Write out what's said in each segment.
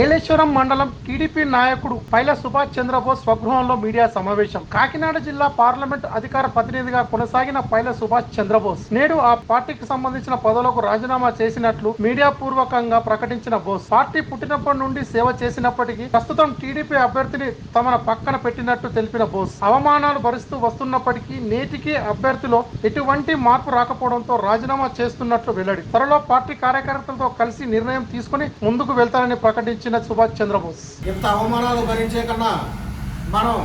ఏలేశ్వరం మండలం టీడీపీ నాయకుడు పైల సుభాష్ చంద్రబోస్ స్వగృహంలో మీడియా సమావేశం. కాకినాడ జిల్లా పార్లమెంట్ అధికార ప్రతినిధిగా కొనసాగిన పైల సుభాష్ చంద్రబోస్ నేడు ఆ పార్టీకి సంబంధించిన పదవులకు రాజీనామా చేసినట్లు మీడియా పూర్వకంగా ప్రకటించిన బోస్. పార్టీ పుట్టినప్పటి నుండి సేవ చేసినప్పటికీ ప్రస్తుతం టీడీపీ అభ్యర్థిని తమను పక్కన పెట్టినట్టు తెలిపిన బోస్. అవమానాలు భరిస్తూ వస్తున్నప్పటికీ నేటికి అభ్యర్థిలో ఎటువంటి మార్పు రాకపోవడంతో రాజీనామా చేస్తున్నట్లు వెల్లడి. త్వరలో పార్టీ కార్యకర్తలతో కలిసి నిర్ణయం తీసుకుని ముందుకు వెళ్తారని వచ్చిన సుభాష్ చంద్రబోస్. ఇంత అవమానాలు భరించే కన్నా మనం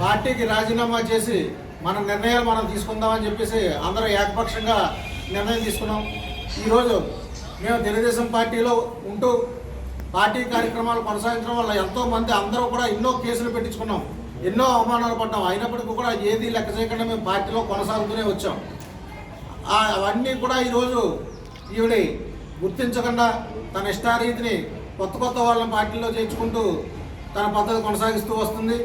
పార్టీకి రాజీనామా చేసి మన నిర్ణయాలు మనం తీసుకుందామని చెప్పేసి అందరూ ఏకపక్షంగా నిర్ణయం తీసుకున్నాం. ఈరోజు మేము తెలుగుదేశం పార్టీలో ఉంటూ పార్టీ కార్యక్రమాలు కొనసాగించడం వల్ల ఎంతో మంది అందరూ కూడా ఎన్నో కేసులు పెట్టించుకున్నాం. ఎన్నో అవమానాలు పడ్డాం. అయినప్పటికీ కూడా ఏది లెక్క చేయకుండా మేము పార్టీలో కొనసాగుతూనే వచ్చాం. అవన్నీ కూడా ఈరోజు ఈవిడ గుర్తించకుండా తన ఇష్టారీతిని కొత్త కొత్త వాళ్ళని పార్టీలో చేర్చుకుంటూ తన పద్ధతి కొనసాగిస్తూ వస్తుంది.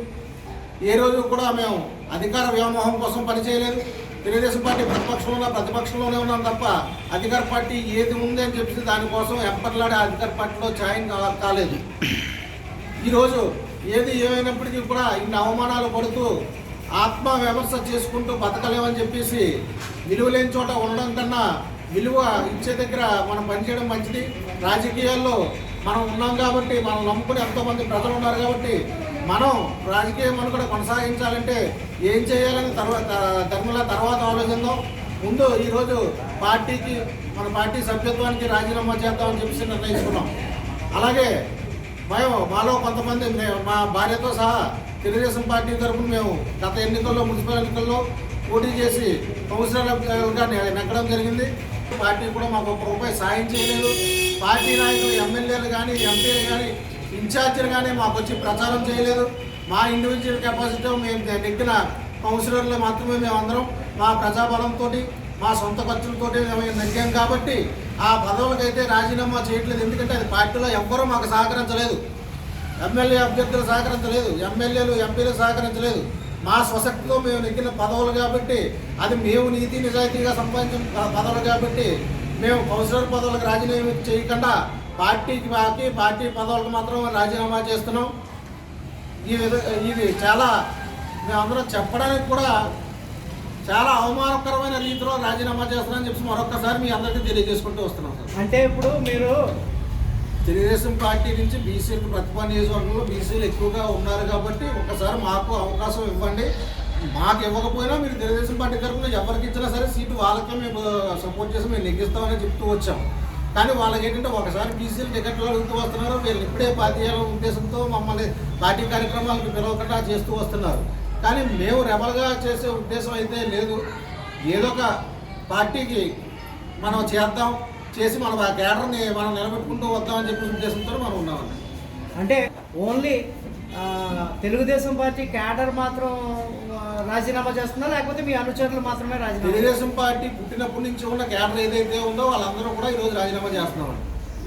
ఏ రోజు కూడా మేము అధికార వ్యామోహం కోసం పనిచేయలేదు. తెలుగుదేశం పార్టీ ప్రతిపక్షంలో ప్రతిపక్షంలోనే ఉన్నాం తప్ప అధికార పార్టీ ఏది ఉంది అని చెప్పి దానికోసం ఎప్పటిలాడే అధికార పార్టీలో ఛాయం కాలేదు. ఈరోజు ఏది ఏమైనప్పటికీ కూడా ఇన్ని అవమానాలు పడుతూ ఆత్మ విమర్శ చేసుకుంటూ బతకలేమని చెప్పేసి విలువ లేని చోట ఉండడం కన్నా విలువ ఇచ్చే దగ్గర మనం పనిచేయడం మంచిది. రాజకీయాల్లో మనం ఉన్నాం కాబట్టి మనం నమ్ముకుని ఎంతోమంది ప్రజలు ఉన్నారు కాబట్టి మనం రాజకీయ మనుగడ కొనసాగించాలంటే ఏం చేయాలని తర్వాత ధర్మల తర్వాత ఆలోచిద్దాం. ముందు ఈరోజు పార్టీకి మన పార్టీ సభ్యత్వానికి రాజీనామా చేద్దామని చెప్పేసి నిర్ణయించుకున్నాం. అలాగే మేము మాలో కొంతమంది మా భార్యతో సహా తెలుగుదేశం పార్టీ తరఫున మేము గత ఎన్నికల్లో మున్సిపల్ ఎన్నికల్లో పోటీ చేసి కౌన్సిలర్గా నెగ్గడం జరిగింది. పార్టీ కూడా మాకు ఒక్క రూపాయి సాయం చేయలేదు. పార్టీ నాయకులు ఎమ్మెల్యేలు కానీ ఎంపీలు కానీ ఇన్ఛార్జీలు కానీ మాకు వచ్చి ప్రచారం చేయలేదు. మా ఇండివిజువల్ కెపాసిటీ మేము నెగ్గిన కౌన్సిలర్లు మాత్రమే మేము అందరం. మా ప్రజాబలంతో మా సొంత ఖర్చులతో మేము నెగ్గాం కాబట్టి ఆ పదవులకైతే రాజీనామా చేయట్లేదు. ఎందుకంటే అది పార్టీలో ఎవ్వరూ మాకు సహకరించలేదు. ఎమ్మెల్యే అభ్యర్థులు సహకరించలేదు. ఎమ్మెల్యేలు ఎంపీలు సహకరించలేదు. మా స్వశక్తిలో మేము నెగ్గిన పదవులు కాబట్టి అది మేము నీతి నిజాయితీగా సంపాదించిన పదవులు కాబట్టి మేము కౌన్సిలర్ పదవులకు రాజీనామా చేయకుండా పార్టీకి బాకి పార్టీ పదవులకు మాత్రం రాజీనామా చేస్తున్నాం. ఈ ఇది చాలా మేమందరం చెప్పడానికి కూడా చాలా అవమానకరమైన రీతిలో రాజీనామా చేస్తున్నామని చెప్పి మరొకసారి మీ అందరికీ తెలియజేసుకుంటూ వస్తున్నాం సార్. అంటే ఇప్పుడు మీరు తెలుగుదేశం పార్టీ నుంచి బీసీలకు ప్రతిభా నియోజకవర్గంలో బీసీలు ఎక్కువగా ఉన్నారు కాబట్టి ఒకసారి మాకు అవకాశం ఇవ్వండి. మాకు ఇవ్వకపోయినా మీరు తెలుగుదేశం పార్టీ తరఫున ఎవరికి ఇచ్చినా సరే సీటు వాళ్ళకే మేము సపోర్ట్ చేసి మేము నెగ్గిస్తామని చెప్తూ వచ్చాం. కానీ వాళ్ళకి ఏంటంటే ఒకసారి బీసీలు టికెట్లు అడుగుతూ వస్తున్నారు. వీళ్ళు ఇప్పుడే పార్టీల ఉద్దేశంతో మమ్మల్ని పార్టీ కార్యక్రమాలకు పిలవకుండా చేస్తూ వస్తున్నారు. కానీ మేము రెబల్గా చేసే ఉద్దేశం అయితే లేదు. ఏదో ఒక పార్టీకి మనం చేద్దాం చేసి మనం ఆ కేడర్ని మనం నిలబెట్టుకుంటూ వద్దామని చెప్పి ఉద్దేశంతో మనం ఉన్నామండి. అంటే ఓన్లీ తెలుగుదేశం పార్టీ క్యాడర్ మాత్రం రాజీనామా చేస్తుందా? లేకపోతే మీ అనుచరులు మాత్రమే రాజీనామా తెలుగుదేశం పార్టీ పుట్టినప్పటి నుంచి ఉన్న కేడర్ ఏదైతే ఉందో వాళ్ళందరూ కూడా ఈరోజు రాజీనామా చేస్తున్నామండి.